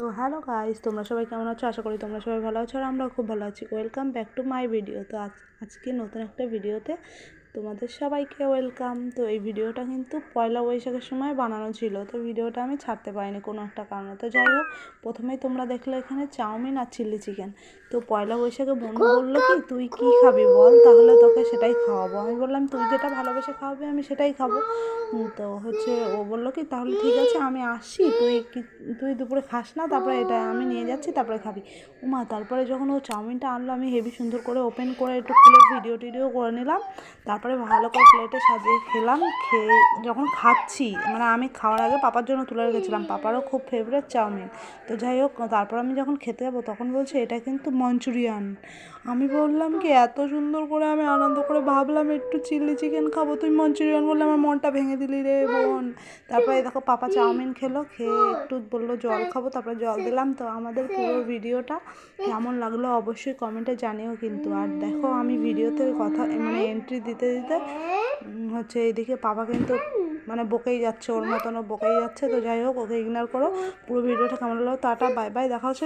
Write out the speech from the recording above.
তো hello guys তোমরা সবাই কেমন আছো? আশা করি তোমরা সবাই ভালো আছো আর আমরা খুব ভালো আছি। Welcome back to my video তো আজ আজকে নতুন একটা ভিডিওতে তোমাদের সবাইকে ওয়েলকাম। তো এই ভিডিওটা কিন্তু পয়লা বৈশাখের সময় বানানো ছিল। তো ভিডিওটা আমি ছাড়তে পারিনি কোনো একটা কারণে। তো যাই হোক, প্রথমেই তোমরা দেখলে এখানে চাউমিন আর চিলি চিকেন। তো পয়লা বৈশাখে বন্ধু বলল কি, তুই কি খাবি বল? তাহলে তোকে সেটাই খাওয়াবো। আমি বললাম, তুই যেটা ভালোবেসে খাওয়াবি, আমি সেটাই খাব। তো হচ্ছে ও বলল কি, তাহলে ঠিক আছে, আমি আসছি। তুই কি, তুই দুপুরে খাস না, তারপরে এটা আমি নিয়ে যাচ্ছি, তারপরে খাবি। উমা, তারপরে যখন ও চাউমিনটা আনলো, আমি হেভি সুন্দর করে ওপেন করে একটু খুলে ভিডিও টিডিও করে নিলাম। তারপরে ভালো করে প্লেটে সাজিয়ে খেলাম, খেয়ে যখন খাচ্ছি মানে আমি খাওয়ার আগে পাপার জন্য তুলে রেখেছিলাম। পাপারও খুব ফেভারিট চাউমিন। তো যাই হোক, তারপর আমি যখন খেতে যাব, তখন বলছে, এটা কিন্তু মঞ্চুরিয়ান। আমি বললাম, কি এত সুন্দর করে আমি আনন্দ করে ভাবলাম, একটু চিলি চিকেন খাব, তুই মঞ্চুরিয়ান বললে আমার মনটা ভেঙে দিলি রে বোন। তারপরে দেখো, পাপা চাউমিন খেলো, খেয়ে একটু বলল, জল খাব। তারপরে জল দিলাম। তো আমাদের পুরো ভিডিওটা কেমন লাগল অবশ্যই কমেন্টে জানিও কিন্তু। আর দেখো, আমি ভিডিওতে কথা মানে এন্ট্রি দিতে দিতে হচ্ছে এইদিকে পাপা কিন্তু মানে বকেই যাচ্ছে, ওর মতন ও বকেই যাচ্ছে। তো যাই হোক, ওকে ইগনোর করো। পুরো ভিডিওটা কেমন লাগল, টাটা বাই বাই দেখা হচ্ছে